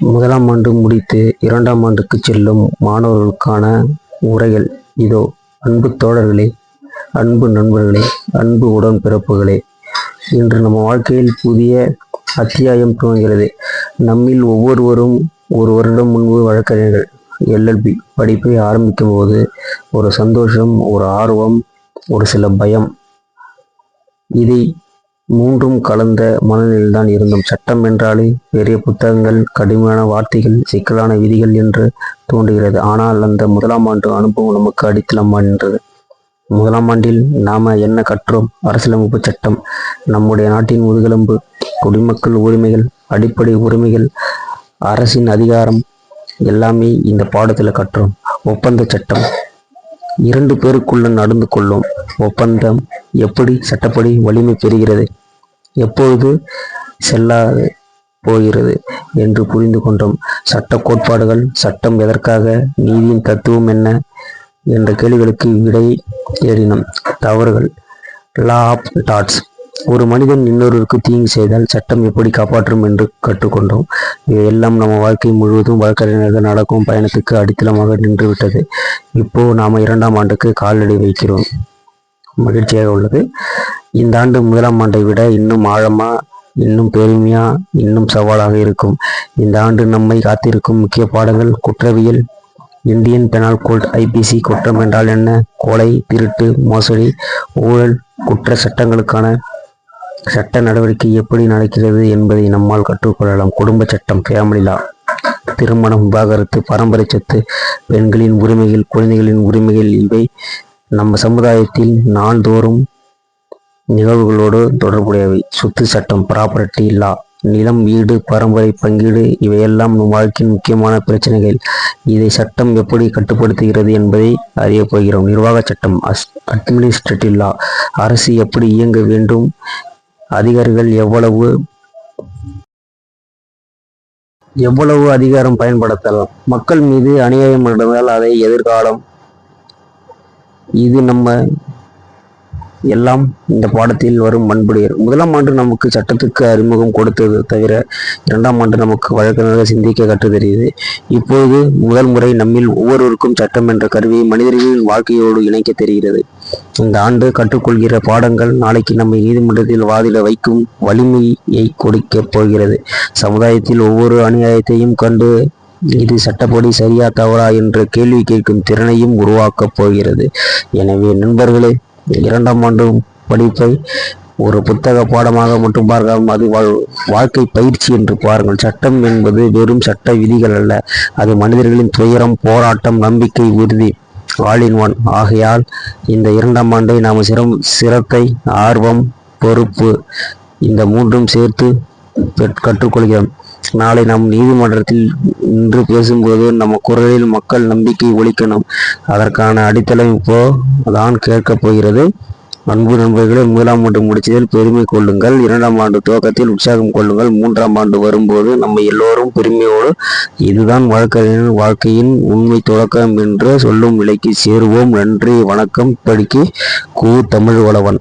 முதலாம் ஆண்டு முடித்து இரண்டாம் ஆண்டுக்கு செல்லும் மாணவர்களுக்கான உரைகள் இதோ அன்பு தோழர்களே அன்பு நண்பர்களே அன்பு உடன்பிறப்புகளே. இன்று நம்ம வாழ்க்கையில் புதிய அத்தியாயம் துவங்கிறது நம்மில் ஒவ்வொருவரும் ஒரு வருடம் முன்பு வழக்கறிஞர்கள். எல்எல்பி படிப்பை ஆரம்பிக்கும் போது ஒரு சந்தோஷம் ஒரு ஆர்வம் ஒரு சில பயம். இதை மூன்றும் கலந்த மனநிலைதான் இருந்தும். சட்டம் என்றாலே பெரிய புத்தகங்கள் கடுமையான வார்த்தைகள் சிக்கலான விதிகள் என்று தோன்றுகிறது. ஆனால் அந்த முதலாம் ஆண்டு அனுபவம் நமக்கு அடித்தளமாக நின்றது. முதலாம் ஆண்டில் நாம என்ன கற்றோம்? அரசியலமைப்பு சட்டம் நம்முடைய நாட்டின் முதுகெலும்பு குடிமக்கள் உரிமைகள் அடிப்படை உரிமைகள் அரசின் அதிகாரம் எல்லாமே இந்த பாடத்தில் கற்றோம். ஒப்பந்த சட்டம். இரண்டு பேருக்குள்ள நடந்து கொள்ளும் ஒப்பந்தம் எப்படி சட்டப்படி வலிமை பெறுகிறது? எப்பொழுது செல்லாது போகிறது என்று புரிந்து கொண்டோம். சட்ட கோட்பாடுகள் சட்டம் எதற்காக நீதியின் தத்துவம் என்ன என்ற கேள்விகளுக்கு விடை தேடினோம். தவறுகள். லா ஆஃப் டாட்ஸ் ஒரு மனிதன் இன்னொருவருக்கு தீங்கு செய்தால் சட்டம் எப்படி காப்பாற்றும் என்று கற்றுக்கொண்டோம். இவையெல்லாம் நம்ம வாழ்க்கை முழுவதும் வழக்கறிஞர்கள் நடக்கும் பயணத்துக்கு அடித்தளமாக நின்றுவிட்டது. இப்போ நாம் இரண்டாம் ஆண்டுக்கு காலடி வைக்கிறோம். மகிழ்ச்சியாக உள்ளது. இந்த ஆண்டு முதலாம் ஆண்டை விட இன்னும் ஆழமா இன்னும் பெருமையா இன்னும் சவாலாக இருக்கும். இந்த ஆண்டு நம்மை காத்திருக்கும் முக்கிய பாடங்கள் குற்றவியல் இந்தியன் பெனால் கோட் ஐபிசி குற்றம் என்றால் என்ன? கொலை திருட்டு மோசடி ஊழல் குற்ற சட்டங்களுக்கான சட்ட நடவடிக்கை எப்படி நடக்கிறது என்பதை நம்மால் கற்றுக்கொள்ளலாம். குடும்ப சட்டம் ஃபேமிலி லா திருமணம் விவாகரத்து பரம்பரை சொத்து பெண்களின் உரிமைகள் குழந்தைகளின் உரிமைகள் இவை நம்ம சமுதாயத்தில் நாள்தோறும் நிகழ்வுகளோடு தொடர்புடையவை. சொத்து சட்டம் ப்ராப்பர்ட்டி லா நிலம் வீடு பரம்பரை பங்கீடு இவையெல்லாம் நம் வாழ்க்கையின் முக்கியமான பிரச்சனைகள். இதை சட்டம் எப்படி கட்டுப்படுத்துகிறது என்பதை அறியப் போகிறோம். நிர்வாக சட்டம் அஸ் அட்மினிஸ்ட்ரேட்டிவ் லா அரசு எப்படி இயங்க வேண்டும்? அதிகாரிகள் எவ்வளவு எவ்வளவு அதிகாரம் பயன்படுத்தலாம்? மக்கள் மீது அநியாயம் நடந்தால் அதை எதிர்காலம். இது நம்ம எல்லாம் இந்த பாடத்தில் வரும் பண்புடையர் முதலாம் ஆண்டு நமக்கு சட்டத்துக்கு அறிமுகம் கொடுத்தது தவிர இரண்டாம் ஆண்டு நமக்கு வழக்கமாக சிந்திக்க கற்று தெரியுது இப்போது முதல் முறை நம்மில் ஒவ்வொருவருக்கும் சட்டம் என்ற கருவியை மனிதர்களின் வாழ்க்கையோடு இணைக்க தெரிகிறது. இந்த ஆண்டு கற்றுக்கொள்கிற பாடங்கள் நாளைக்கு நம்மை நீதிமன்றத்தில் வாதிட வைக்கும் வலிமையை கொடுக்கப் போகிறது. சமுதாயத்தில் ஒவ்வொரு அநியாயத்தையும் கண்டு இது சட்டப்படி சரியா தவறா என்ற கேள்வி கேட்கும் திறனையும் உருவாக்கப் போகிறது. எனவே நண்பர்களே இரண்டாம் ஆண்டு படிப்பை ஒரு புத்தக பாடமாக மட்டும் பார்க்காமல் அது வாழ் வாழ்க்கை பயிற்சி என்று பாருங்கள். சட்டம் என்பது வெறும் சட்ட விதிகள் அல்ல. அது மனிதர்களின் துயரம் போராட்டம் நம்பிக்கை உறுதி ஆல் இன் ஒன் ஆகையால் இந்த இரண்டாம் ஆண்டை நாம் சிரம் சிரத்தை ஆர்வம் பொறுப்பு இந்த மூன்றும் சேர்த்து கற்றுக்கொள்கிறோம். நாளை நாம் நீதிமன்றத்தில் நின்று பேசும்போது நம்ம குரலில் மக்கள் நம்பிக்கை ஒழிக்கணும் அதற்கான அடித்தளம் இப்போ தான் கேட்கப் போகிறது. அன்பு நண்பர்களே முதலாம் ஆண்டு முடிச்சதில் பெருமை கொள்ளுங்கள். இரண்டாம் ஆண்டு துவக்கத்தில் உற்சாகம் கொள்ளுங்கள். மூன்றாம் ஆண்டு வரும்போது நம்ம எல்லோரும் பெருமையோடு இதுதான் வழக்கறிஞர் வாழ்க்கையின் உண்மை தொடக்கம் என்று சொல்லும் நிலைக்கு சேருவோம். நன்றி வணக்கம். படிக்கு கு தமிழ் வளவன்.